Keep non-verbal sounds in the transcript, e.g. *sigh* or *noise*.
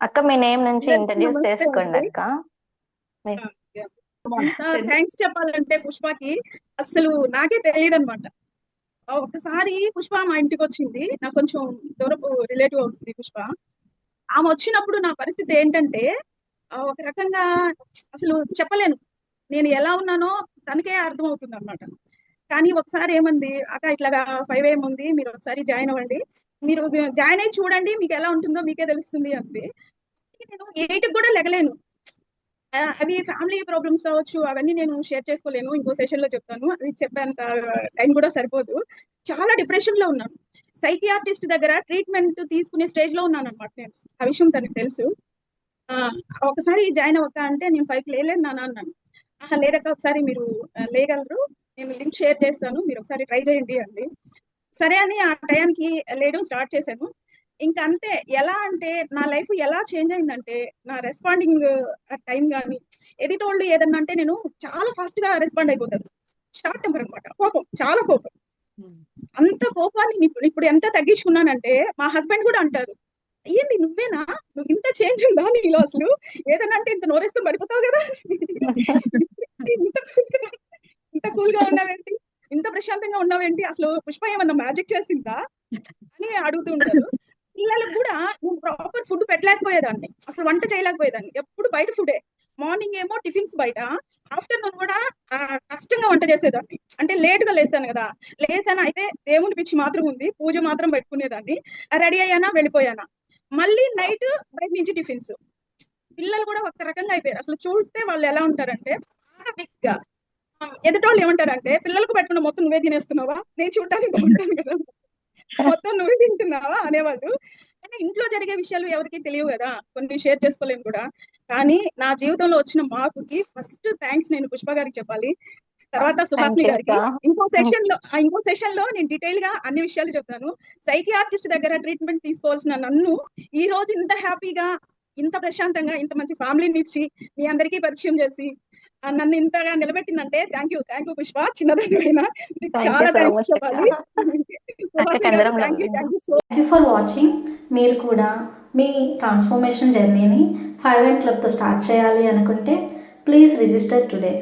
అక్క మీ నేమ్ నుంచి ఇంట్రడ్యూస్ చేసుకోండి అక్క థ్యాంక్స్ చెప్పాలంటే పుష్పకి అసలు నాకే తెలియదు అనమాట ఒకసారి పుష్ప మా ఇంటికి వచ్చింది. నాకు కొంచెం దూరపు రిలేటివ్ అవుతుంది పుష్ప. ఆమె వచ్చినప్పుడు నా పరిస్థితి ఏంటంటే ఒక రకంగా అసలు చెప్పలేను. నేను ఎలా ఉన్నానో తనకే అర్థం అవుతుంది అనమాట కానీ ఒకసారి ఏమంది అక్క ఇట్లాగా ఫైవ్ ఏం ఉంది మీరు ఒకసారి జాయిన్ అవ్వండి. మీరు జాయిన్ అయ్యి చూడండి మీకు ఎలా ఉంటుందో మీకే తెలుస్తుంది అంది నేను ఎయిట్ కూడా లెగలేను. అవి ఫ్యామిలీ ప్రాబ్లమ్స్ కావచ్చు అవన్నీ నేను షేర్ చేసుకోలేను ఇంకో సెషన్లో చెప్తాను. అది చెప్పేంత టైం కూడా సరిపోదు. చాలా డిప్రెషన్లో ఉన్నాను. సైకియాట్రిస్ట్ దగ్గర ట్రీట్మెంట్ తీసుకునే స్టేజ్లో ఉన్నాను అనమాట నేను. ఆ విషయం తనకు తెలుసు. ఆ, ఒకసారి జాయిన్ అవ్వక అంటే నేను ఫైవ్ లేలేను నాన్న అన్నాను. ఆహా లేదక్క ఒకసారి మీరు లేగలరు. నేను లింక్ షేర్ చేస్తాను. మీరు ఒకసారి ట్రై చేయండి అండి సరే అని ఆ టయానికి లేయడం స్టార్ట్ చేశాను. ఇంకా అంతే ఎలా అంటే నా లైఫ్ ఎలా చేంజ్ అయిందంటే నా రెస్పాండింగ్ టైం కానీ ఎదిటోళ్ళు ఏదన్నా అంటే నేను చాలా ఫాస్ట్గా రెస్పాండ్ అయిపోతాను. షార్ట్ టెంపర్ అనమాట కోపం చాలా కోపం. అంత కోపాన్ని ఇప్పుడు ఎంత తగ్గించుకున్నానంటే మా హస్బెండ్ కూడా అంటారు ఏంది నువ్వేనా? నువ్వు ఇంత చేంజ్ ఉందా నీలో అసలు? ఏదన్నా అంటే ఇంత నోరేస్తూ పడిపోతావు కదా? *laughs* ఇంత ఇంత కూల్గా ఉన్నావేంటి? ఇంత ప్రశాంతంగా ఉన్నావేంటి? అసలు పుష్ప ఏమన్నా మ్యాజిక్ చేసిందా? అని అడుగుతూ ఉంటారు. పిల్లలకు కూడా నేను ప్రాపర్ ఫుడ్ పెట్టలేకపోయేదాన్ని. అసలు వంట చేయలేకపోయేదాన్ని. ఎప్పుడు బయట ఫుడే మార్నింగ్ ఏమో టిఫిన్స్ బయట. ఆఫ్టర్నూన్ కూడా కష్టంగా వంట చేసేదాన్ని. అంటే లేట్గా లేసాను కదా. లేసాను అయితే దేవుని పిచ్చి మాత్రం ఉంది. పూజ మాత్రం పెట్టుకునేదాన్ని. రెడీ అయ్యానా? వెళ్ళిపోయానా? మళ్ళీ నైట్ బయట నుంచి టిఫిన్స్ పిల్లలు కూడా ఒక రకంగా అయిపోయారు. అసలు చూస్తే వాళ్ళు ఎలా ఉంటారంటే బాగా బిగ్గా. ఎదుటోళ్ళు ఏమంటారంటే పిల్లలకు పెట్టుకున్న మొత్తం నువ్వే తినేస్తున్నావా? నేను బాగుంటాను కదా. మొత్తం నువ్వే తింటున్నావా? అనేవాళ్ళు. కానీ ఇంట్లో జరిగే విషయాలు ఎవరికి తెలియవు కదా. కొన్ని షేర్ చేసుకోలేము కూడా. కానీ నా జీవితంలో వచ్చిన మార్పుకి ఫస్ట్ థ్యాంక్స్ నేను పుష్ప గారికి చెప్పాలి. తర్వాత సుహాసిని you, గారికి. ఇంకో సెషన్లో ఇంకో సెషన్లో నేను డీటెయిల్గా అన్ని విషయాలు చెప్తాను. సైకియాట్రిస్ట్ దగ్గర ట్రీట్మెంట్ తీసుకోవాల్సిన నన్ను ఈ రోజు ఇంత హ్యాపీగా ఇంత ప్రశాంతంగా ఇంత మంచి ఫ్యామిలీని ఇచ్చి మీ అందరికీ పరిచయం చేసి నన్ను ఇంతగా నిలబెట్టిందంటే thank you thank you Pushpa. you చాలా థ్యాంక్స్ చెప్పాలి. సుహాసిని గారు చంద్రం థ్యాంక్ యూ గారు. Thank you so thank you for watching మీరు కూడా మీ ట్రాన్స్ఫర్మేషన్ జర్నీని ఫైవ్ అండ్ క్లబ్తో స్టార్ట్ చేయాలి అనుకుంటే ప్లీజ్ రిజిస్టర్ టుడే